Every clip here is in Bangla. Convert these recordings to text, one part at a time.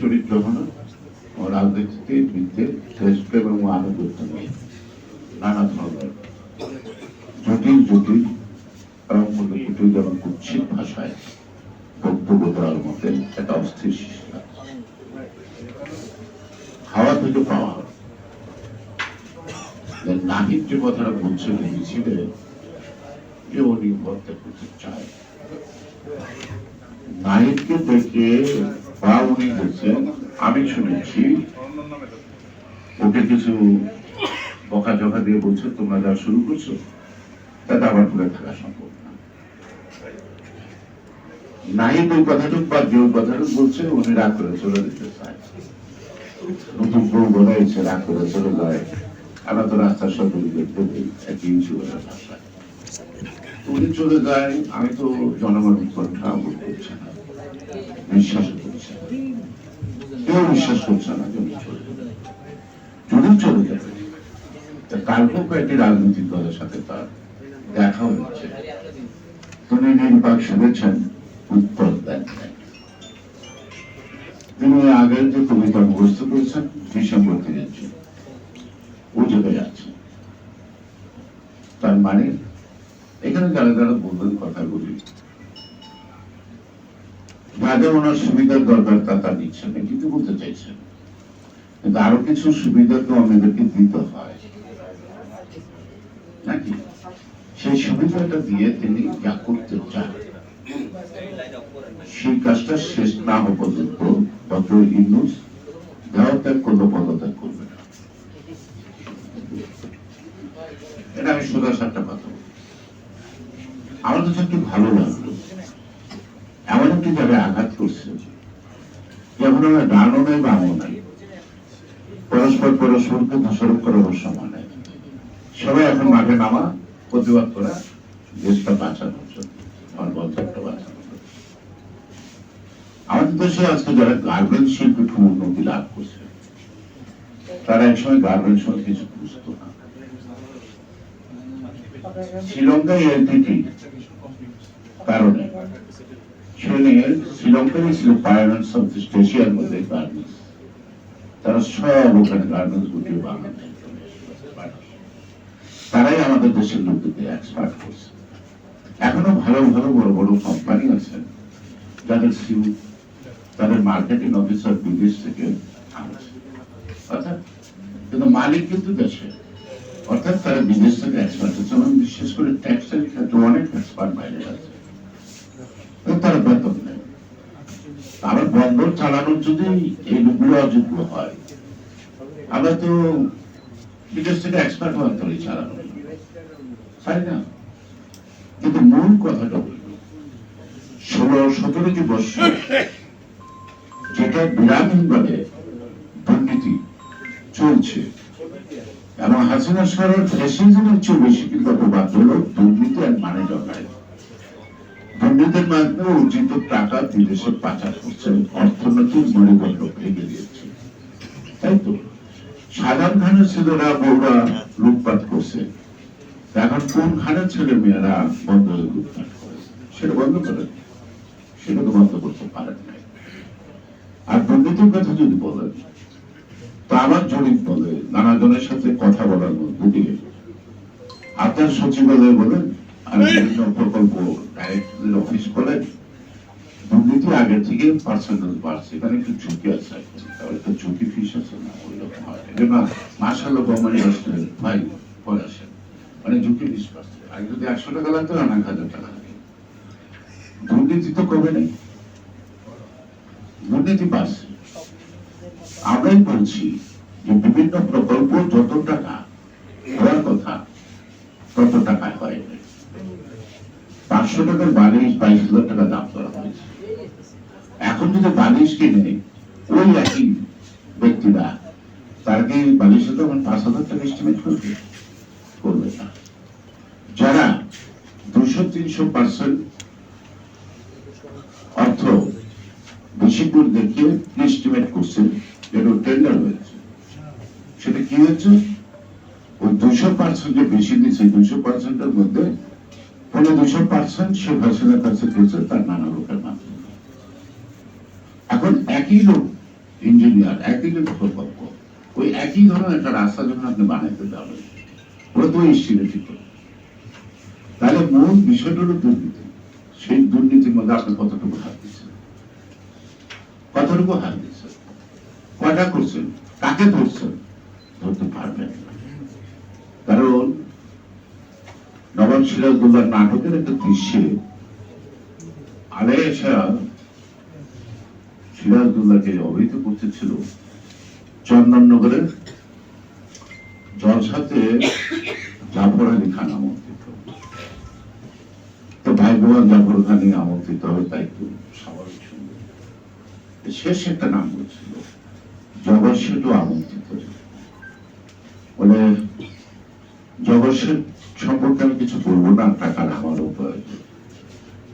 চরিত্র হলো ও রাজনীতিতে, বিদ্যে দেশপ্রেম এবং আনুগত্য নানা ধরনের। জটিল জটিল এবং কুটিল এবং কুৎসিত ভাষায় বক্তব্য দেওয়ার মধ্যে একটা অস্থির হাওয়া থেকে পাওয়া। নাহিদ যে কথাটা বলছে মিছিলে যে উনি হত্যা করতে চায় নাহিদকে দেখে বা উনি দেখছেন আমি শুনেছি। ওকে কিছু বকা জকা দিয়ে বলছে, তোমরা যা শুরু করছ, তাতে আবার ঘুরে থাকা সম্ভব না। নাহিদ ওই কথাটুক বা যে কথাটুক বলছে, উনি রাগ করে চলে যেতে চায়। নতুন বউ বলাইছে রাগ করে চলে যায়। আমরা তো রাস্তার সকলে দেখতে পাই একই ইউটিউবের ভাষায় উনি চলে যায়, আমি তো জনগণের কথা বোধ করছে না। বিশ্বাস কেউ বিশ্বাস করছে না যে উনি চলে যদি চলে যাবে কালকেও কয়েকটি রাজনৈতিক দলের সাথে তার দেখা হচ্ছে তিনি নির্বাক শুনেছেন উত্তর দেন। তিনি আগের যে কবিতা মুখস্থ করেছেন, ডিসেম্বর থেকে ও জায়গায় আছে তার মানে এখানে যারা যারা বলবেন কথাগুলি যাদের ওনার সুবিধার দরকার তা তা দিচ্ছেন না, কিন্তু বলতে চাইছেন। কিন্তু আরও কিছু সুবিধা তো আমাদেরকে দিতে হয়। নাকি? সেই সুবিধাটা দিয়ে তিনি যা করতে চান, সেই কাজটা শেষ না হওয়া পর্যন্ত ডক্টর ইউনুস দেহত্যাগ করল, পদত্যাগ করবে না। এটা আমি সোজা সাতটা কথা। আমার কাছে একটু ভালো লাগল এমন একটি জায়গায় আঘাত করছে, যেমন আমরা ডানও নাই বামও নাই। পরস্পর পরস্পরকে দোষারোপ করার সময় নেই। সবাই এখন মাঠে নামা, প্রতিবাদ করা, দেশটা জন্য, আমার বাঁচানোর জন্য। আমাদের দেশে আজকে যারা গার্মেন্টস শিল্পে খুব উন্নতি লাভ করছে, তারা একসময় গার্মেন্টস মধ্যে কিছু বুঝতো না। শ্রীলঙ্কায় এলটিটি কারণে সেখানে শ্রীলঙ্কারই ছিল পায়োনিয়ার সাউথ ইস্ট এশিয়ার মধ্যে গার্মেন্টস তারা সব ওখানে গার্মেন্টস গুটিয়ে এসেছে। তারাই আমাদের দেশের লোকদেরকে এক্সপার্ট করছে এখনও ভালো ভালো বড় বড় কোম্পানি আছে, যাদের সিউ তাদের মার্কেটিং অফিসার বিদেশ থেকে অর্থাৎ, কিন্তু মালিক কিন্তু দেশে। অর্থাৎ তারা বিদেশ থেকে এক্সপার্ট হচ্ছে এবং বিশেষ করে ট্যাক্সের ক্ষেত্রে অনেক এক্সপার্ট বাইরে আছে। তারা বেতন নেয় আবার বন্দর চালানোর যদি এই লোকগুলো অযোগ্য হয়, আমরা তো বিদেশ থেকে এক্সপার্ট হওয়ার তৈরি চালানো। তাই না? কিন্তু মূল কথাটা হল, ষোলো সতেরোটি বছর যেটা বিরামহীন ভাবে দুর্নীতি চলছে, এবং হাসিনা সরকার ফ্যাসিজমের চেয়ে বেশি কিন্তু অপবাদ হলো দুর্নীতি আর মানে জমায় দুর্নীতির মাধ্যমে অর্জিত টাকা বিদেশে পাচার করছে অর্থনৈতিক মনোবন্ধ ভেঙে দিয়েছে। তাই তো? সাধারণ খানের ছেলেরা বউরা লুটপাট করছে। এখন কোন খানের ছেলে মেয়েরা বন্ধ হয়ে লুটপাট করে? সেটা বন্ধ করে সেটা তো বন্ধ করতে পারেন নাই। আর দুর্নীতির কথা যদি বলেন, তো আমার জরিপ বলে নানা জনের সাথে কথা বলার মধ্যে দিয়ে আপনার সচিবালয় বলেন বিভিন্ন প্রকল্প অফিস দুর্নীতি আগের থেকে পার্সেন্টেজ বাড়ছে, এখানে একটু ঝুঁকি আছে তাহলে তো ঝুঁকি ফিস আছে না হয়। আসলে ভাই পরে আসেন। মানে ঝুঁকি বিশ পার্সেন্ট আগে যদি একশো টাকা লাগতো, না, এক হাজার টাকা লাগে। দুর্নীতি তো কমে নেই। দুর্নীতি বাড়ছে। আমরাই বলছি যে বিভিন্ন প্রকল্প যত টাকা, হওয়ার কথা তত টাকা হয়। পাঁচশো টাকার বালিশ, বাইশ হাজার টাকা দাম করা হয়েছে। এখন যদি বালিশ কিনে ওই একই ব্যক্তিরা তার কি বালিশে তখন পাঁচ হাজার টাকা এস্টিমেট করবে? করবে না। যারা দুশো, তিনশো পার্সেন্ট অর্থ বেশি করে দেখিয়ে এস্টিমেট করছে, যেটা টেন্ডার হয়েছে, সেটা কি হয়েছে? ওই দুশো পার্সেন্ট যে বেশি দিচ্ছে, দুশো পার্সেন্টের মধ্যে পনেরো দুশো পার্সেন্ট সে হাসিনার কাছে গেছে তার নানা লোকের মাধ্যমে। এখন একই লোক ইঞ্জিনিয়ার একই কিন্তু প্রকল্প, ওই একই ধরনের একটা রাস্তা যখন আপনি বানাইতে যাবেন, ওরা তো ইনস্টিটিউট করে তাহলে মূল বিষয়টা হলো দুর্নীতি। সেই দুর্নীতির মধ্যে আপনি কতটুকু হাত দিচ্ছেন? কতটুকু হাত দিচ্ছেন? কয়টা করছেন? কাকে ধরছেন? ধরতে পারবেন কারণ সিরাজদৌল্লার নাটকের একটা দৃশ্যে আলেশা সিরাজদৌল্লাকে অবহিত করতেছিল চন্দননগরের জলসাতে জাফর আলী খান আমন্ত্রিত। তো ভাই বোন জাফর খানি আমন্ত্রিত হবে, তাই তো স্বাভাবিক সুন্দর শেষ একটা নাম বলছিল, জগৎ সেটু আমন্ত্রিত। বলে, জগৎ সেট সম্পর্কে আমি কিছু বলব না টাকার আমারও প্রয়োজন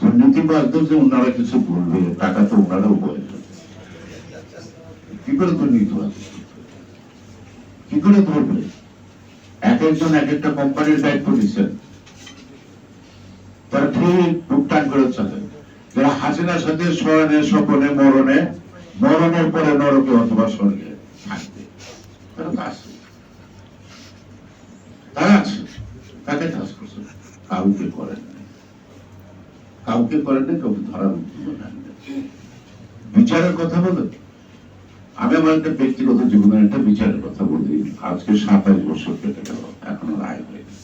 দুর্নীতিবাদদের যে ওনারা কিছু বলবে, টাকা তো ওনারাও প্রয়োজন কি করে দুর্নীতিবাদ কি করে ধরবে? এক একজন এক একটা কোম্পানির দায়িত্ব নিচ্ছেন তারা ঠিক টুকটাক করে চলে। যারা হাসিনার সাথে শয়নে স্বপনে, মরণে, মরণের পরে নরকে অথবা স্বর্গে থাকবে। তারা তো আছে। তারা আছে। তাকে কাজ করছে কাউকে করেন। কাউকে করেন নাই, কাউকে ধরার বিচারের কথা বলে। আমি আমার একটা ব্যক্তিগত জীবনের একটা বিচারের কথা বলি। আজকে সাতাশ বছর কেটে গেল, এখনও রায় হয়নি।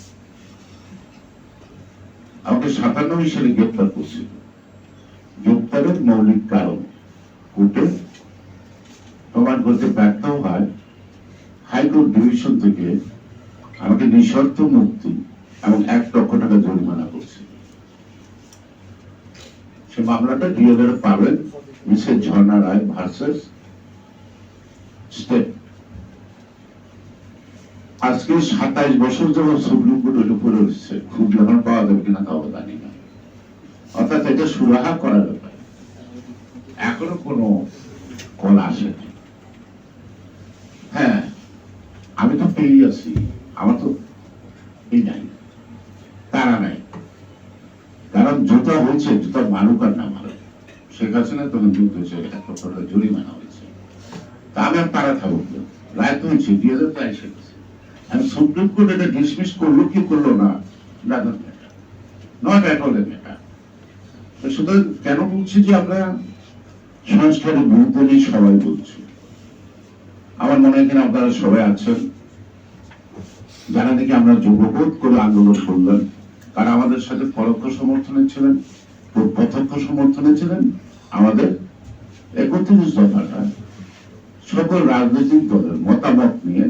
আমাকে সাতানব্বই সালে গ্রেপ্তার করছিল গ্রেপ্তারের মৌলিক কারণ কোর্টে প্রমাণ করতে ব্যর্থ হয়। হাইকোর্ট ডিভিশন থেকে আমাকে নিঃশর্ত মুক্তি এবং এক লক্ষ টাকা জরিমানা করছে। সে মামলাটা ডিএলএর পাবেন Mrs Jharna Roy versus state. আজকে সাতাইশ বছর যখন সুপ্রিম কোর্টের উপরে উঠছে খুব যখন পাওয়া যাবে কিনা তাও জানি না। অর্থাৎ এটা সুরাহা করা ব্যাপার এখনও কোনো কল আসেনি হ্যাঁ আমি তো পেয়ে আছি আমার তো এই নাই তারা নাই কারণ জুতা হয়েছে জুতা মানুক আর না মানুক হাসিনা তখন যুদ্ধ হয়েছে এক লক্ষ টাকা জরিমানা হয়েছে। তা আমি আর তারা থাকব রায় তো হয়েছে দুই হাজার হয়েছে। আমি সুপ্রিম কোর্ট এটা ডিসমিস করল কি করল না doesn't matter not at all কেন বলছি যে আমরা সংস্কারের বিরুদ্ধে নিয়ে সবাই বলছি? আমার মনে হয় কিনা আপনারা সবাই আছেন। যারা নাকি আমরা যুগবোধ করে আন্দোলন করলেন, তারা আমাদের সাথে পরোক্ষ সমর্থনে ছিলেন, প্রত্যক্ষ সমর্থনে ছিলেন। আমাদের একত্রিশ দফাটা সকল রাজনৈতিক দলের মতামত নিয়ে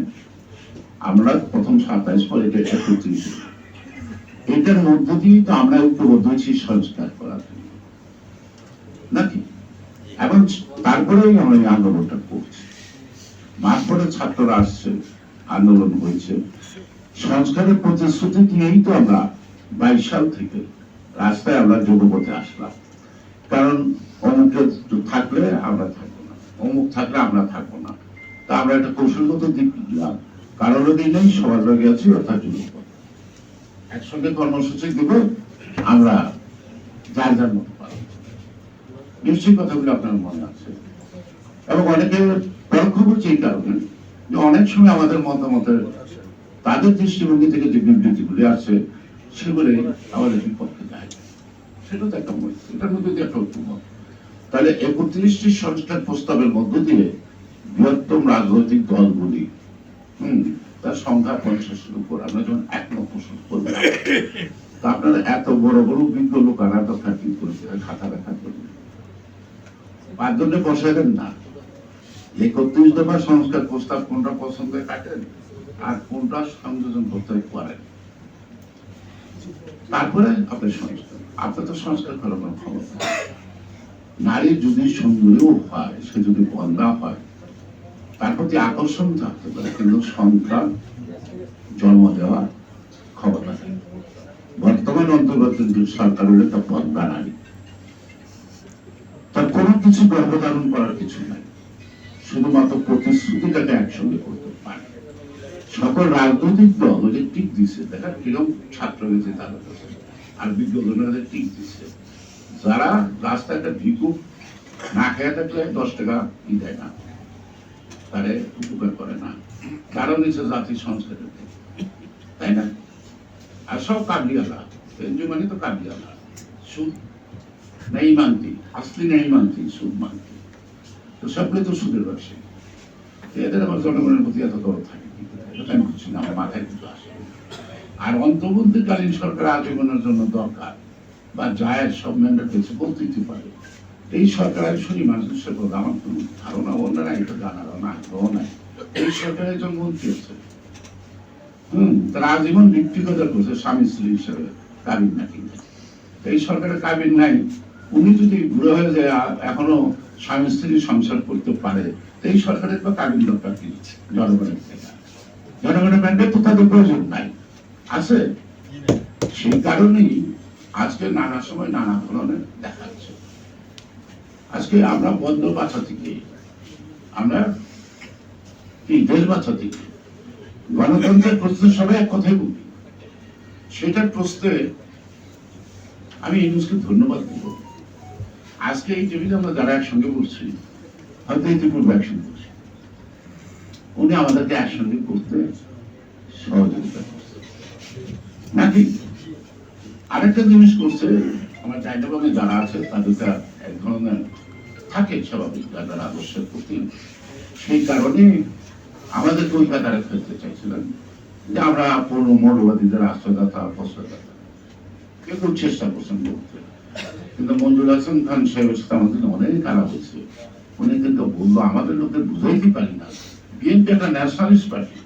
আমরা প্রথম সাতাইশ পরে এটা একত্রিশ এটার মধ্য দিয়ে তো আমরা ঐক্যবদ্ধ হয়েছি সংস্কার করার জন্য। নাকি? এবং তারপরেই আমরা এই আন্দোলনটা করছি। মাঠ পরে ছাত্ররা আসছে, আন্দোলন হয়েছে। সংস্কারের প্রতিশ্রুতি দিয়েই তো আমরা বাইশ সাল থেকে রাস্তায় আমরা যুবপথে আসলাম। কারণ অমুকের থাকলে আমরা থাকব না। অমুক থাকলে আমরা থাকব না। তা আমরা একটা কৌশলগত দিক দিলাম। কারোর দিন নেই সবার লগে আছি অর্থাৎ যুবপথ একসঙ্গে কর্মসূচি দিব, আমরা যার যার মতো পারব। নিশ্চয়ই কথাগুলো আপনার মনে আছে। এবং অনেকে পরোক্ষ করছে এই কারণে যে অনেক সময় আমাদের মতামতের, তাদের দৃষ্টিভঙ্গি থেকে যে বিবৃতিগুলি আছে সেগুলি আমাদের বিপক্ষে যায় সেটা তো একটা এটার মধ্যে একটা ঐক্যমত তাহলে একত্রিশটি সংস্কার প্রস্তাবের মধ্য দিয়ে বৃহত্তম রাজনৈতিক দলগুলি, হম, তার সংখ্যা পঞ্চাশের উপর। আমরা যখন একমত পোষণ করলাম, তা আপনারা এত বড় বড় বিজ্ঞ লোক আর এত খাটি করে খাতা দেখা করবেন পাঁচজনে না। একত্রিশ দফা সংস্কার প্রস্তাব কোনটা পছন্দ কাটেন, আর কোনটা সংযোজন করতে পারেন তারপরে আপনি সংস্কার। আপনার তো সংস্কার করার ক্ষমতা। নারী যদি সুন্দরীও হয়, সে যদি বন্ধা হয়, তার প্রতি আকর্ষণ থাকতে পারে। কিন্তু সন্তান জন্ম দেওয়ার ক্ষমতা নেই। বর্তমান অন্তর্বর্তী সরকার হলে তা বন্ধা নারী তার কোনো কিছু গর্ভধারণ করার কিছু নাই। শুধুমাত্র প্রতিশ্রুতিটাকে একসঙ্গে করতে পারে। সকল রাজনৈতিক দল যে টিক দিচ্ছে দেখা কীরকম ছাত্র হয়েছে কাছে আর বিজ্ঞজনেরা টিক দিচ্ছে যারা রাস্তায় একটা ভিকু, না খেয়ে থাকলে দশ টাকা ই দেয় না। তারে উপকার করে না। কারণ হচ্ছে জাতি সংস্কারের তাই না? আর সব কাবলিয়ালা এনজিও মানে তো কাবলিয়ালা সুদ নেই মানতি আসলি নেই মানতি সুদ মানতি। তো সবগুলো তো সুদের ব্যবসায়ী এদের আমার জনগণের প্রতি এত দরদ থাকে আমি কিছু না, আমার মাথায় কিছু আসে। আর অন্তর্বর্তীকালীন সরকার আজীবনের জন্য দরকার। বা যায় সব ম্যান্ডেট হয়েছে বলতেই তো পারে। এই সরকার আসলে মানুষের কথা আমার কোনো ধারণা অন্য নাই জানারও না আগ্রহ নাই। এই সরকার একজন মন্ত্রী আছে। হম, তারা আজীবন ব্যক্তিগত করছে, স্বামী স্ত্রী হিসেবে, কাবিন নাকি। এই সরকারের কাবিন নাই। উনি যদি বুড়ো হয়ে যায় এখনও স্বামী স্ত্রী সংসার করতে পারে এই সরকারের তো কাবিন দরকার কি? জনগণের জনগণের ম্যান্ডেট তো তাদের প্রয়োজন নাই। আছে? সেই কারণেই আজকে নানা সময় নানা ধরনের দেখাচ্ছে। আজকে আমরা বন্ধ বাঁচা থেকে, আমরা কি দেশ বাঁচা থেকে, গণতন্ত্রের প্রশ্নে সবাই এক কথাই বলি। সেটার প্রশ্নে আমি ইউনুসকে ধন্যবাদ দেব। আজকে এই টেবিলে আমরা যারা একসঙ্গে বলছি হয়তো ইতিপূর্বে একসঙ্গে বলছি উনি আমাদেরকে একসঙ্গে করতে সহযোগিতা করছে নাকি আরেকটা জিনিস করছে, আমার ডাইনাবাগে যারা আছে, তাদের একটা এক ধরনের থাকে স্বাভাবিক যাদের আদর্শের প্রতি। সেই কারণে আমাদের ওই কাতারে ফেলতে চাইছিলেন যে আমরা পূর্ণ মৌলবাদীদের আশ্রয়দাতা প্রশ্রয়দাতা। কেউ চেষ্টা করছেন বলতে। কিন্তু মঞ্জুর হাসান খান সাহেবের সাথে আমাদের অনেক খারাপ হয়েছে। উনি কিন্তু বলল, আমাদের লোকদের বুঝাইতে পারি না। বিএনপি একটা ন্যাশনালিস্ট পার্টি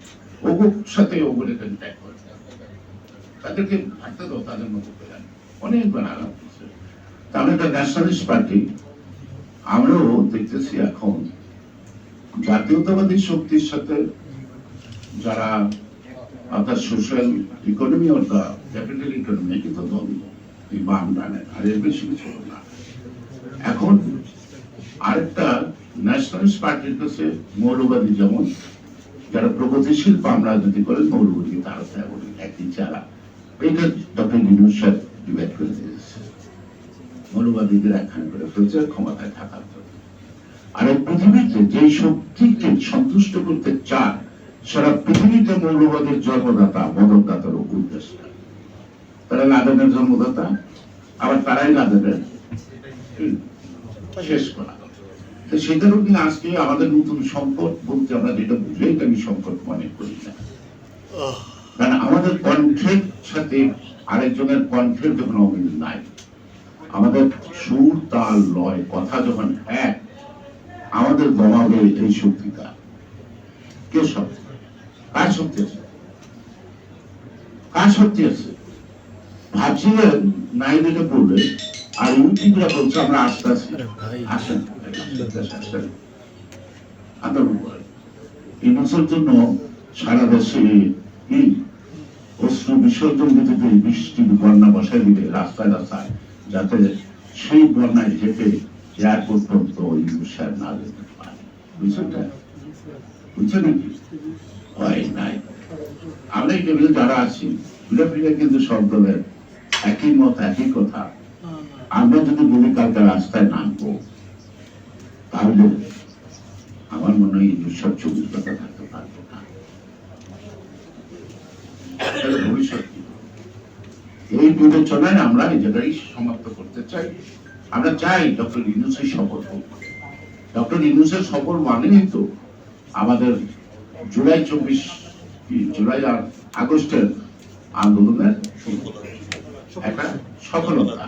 ওগুর সাথে ওগুলো ত্যাগ করে। তাদেরকে থাকতে দাও, তাদের মতো করে অনেকবার আলাপ করছে তাহলে একটা ন্যাশনালিস্ট পার্টি আমরাও দেখতেছি এখন জাতীয়তাবাদী শক্তির সাথে যারা অর্থাৎ সোশ্যাল ইকোনমি অর্থাৎ ক্যাপিটাল ইকোনমি কিন্তু দ্বন্দ্ব এই বাম ডানে, আর এর বেশি কিছু না। এখন আরেকটা ন্যাশনালিস্ট পার্টির কাছে মৌলবাদী যেমন, যারা প্রগতিশীল বাম রাজনীতি করে মৌলবাদী তারা তেমন একই চারা এটা ডক্টর নিউজ সাহেব ডিবেট করে দিয়েছে। মৌলবাদীদের একখানে করে ফেলছে ক্ষমতায় থাকার জন্য। আর এই পৃথিবীতে যে শক্তিকে সন্তুষ্ট করতে চায়, সারা পৃথিবীতে মৌলবাদের জন্মদাতা মদকদাতার উপদেষ্টা তারা লাদেনের জন্মদাতা, আবার তারাই লাদেনের শেষ করা তো সেটার উপরে আজকে আমাদের নতুন সংকট বলতে আমরা যেটা বুঝে, এটা আমি সংকট মনে করি না। কারণ আমাদের কণ্ঠের সাথে আরেকজনের কণ্ঠের যখন অমিল নাই আমাদের সুর তাল লয় কথা যখন এক আমাদের দমাবে এই শক্তিটা। কে শক্তি? কার শক্তি আছে? কার শক্তি আছে? ভাবছিলেন নাই দিকে পড়বে আর ইউটিউবরা বলছে আমরা আস্তে আস্তে আসেন আন্দোলন করেন এই জন্য সারা দেশে কি অশ্রু বিসর্জন দিতে পেরে বৃষ্টি বন্যা বসাই দিবে রাস্তায় রাস্তায় যাতে সেই বন্যায় হেঁটে এয়ারপোর্ট পর্যন্ত ইউসার না যেতে পারে। বুঝছেন হয় নাই। আমরা এই যারা আছি কিন্তু সব দলের একই মত, একই কথা। আমরা যদি বলি কালকে রাস্তায় নামবো, তাহলে আমার মনে হয় দুঃসব চব্বিশ কথা থাকতে পারব না ভবিষ্যৎ? এই বিবেচনায় আমরা জায়গায় সমাপ্ত করতে চাই। আমরা চাই ডক্টর সফল হোক। ডক্টর সফল মানেই তো আমাদের জুলাই চব্বিশ জুলাই আর আগস্টের আন্দোলনের একটা সফলতা।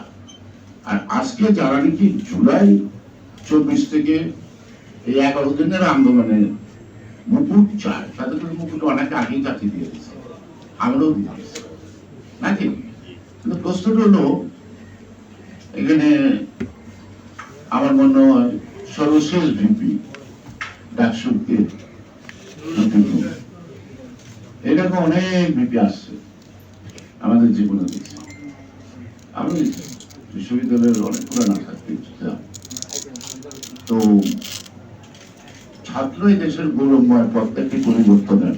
আর আজকে যারা নাকি জুলাই চব্বিশ থেকে এই এগারো দিনের আন্দোলনে মুকুট চায়, তাদের মুকুট অনেক আগেই জাতি দিয়ে দিচ্ছে আমরাও দিয়ে নাকি? কিন্তু প্রশ্নটা হলো, এখানে আমার মনে হয় সর্বশেষ ভিপি ডাকসুকে এরকম অনেক ভিপি আসছে আমাদের জীবনে দেখছি। আমি বিশ্ববিদ্যালয়ের অনেক পুরানা ছাত্রী ছিলাম। তো ছাত্র এই দেশের গৌরবময় প্রত্যেকটি পরিবর্তনের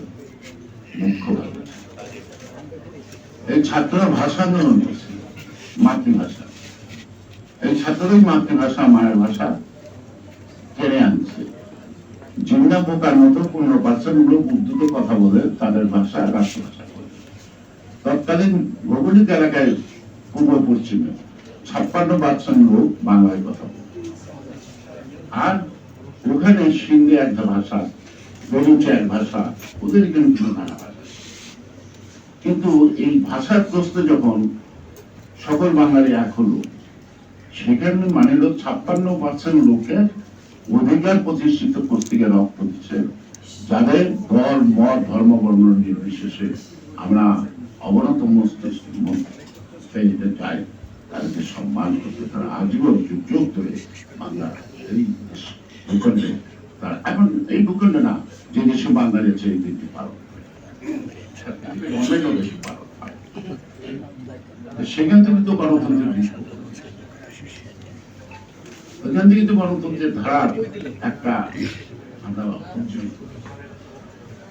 মুখ্য এই ছাত্ররা ভাষা করছে মাতৃভাষা। এই ছাত্ররাই মাতৃভাষা, মায়ের ভাষা টেনে আনছে। জিন্দা পোকার মতো পনেরো পার্সেন্ট লোক উর্দুতে কথা বলে, তাদের ভাষা রাষ্ট্রভাষা বলে। তৎকালীন ভৌগোলিক এলাকায় পূর্ব পশ্চিমে ছাপ্পান্ন পার্সেন্ট লোক বাংলায় কথা বলে। আর ওখানে সিন্ধি একটা ভাষা এক ভাষা, ওদের কিন্তু ভাষা। কিন্তু এই ভাষার প্রশ্ন যখন সকল বাঙালি এক হলো, সেখানে মানে হলো ছাপ্পান্ন পার্সেন্ট লোকের অধিকার প্রতিষ্ঠিত গিয়ে রক্ত দিচ্ছে যাদের দল, মত, ধর্ম, বর্ণ নির্বিশেষে আমরা অবনত মস্তিষ্কে যেতে চাই তাদেরকে সম্মান করতে, তারা আজীবন যুগ ধরে বাংলা এই ভূখণ্ডে, তারা এখন এই ভূখণ্ডে না, যে দেশে বাঙালি আছে এই দিনটি পালন করে। হয় সেখান থেকে তো গণতন্ত্রের ওইখান থেকে তো গণতন্ত্রের ধারার একটা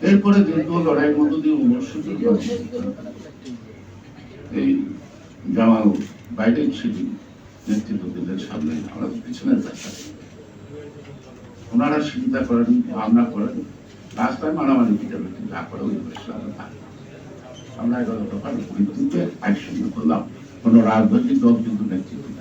এরপরে দীর্ঘ লড়াইয়ের মধ্য দিয়ে উনিশশো এই জামাল বাইরে ছিলেন নেতৃত্ব দিলেন সামনে আমরা পিছনে ওনারা চিন্তা করেন ভাবনা করেন রাস্তায় মারামারি পিটাপিটি যা করে ওই পরিষ্কার থাকে আমরা এগারো দফার ভিত্তিতে একসঙ্গে করলাম, কোন রাজনৈতিক দল কিন্তু নেতৃত্ব না।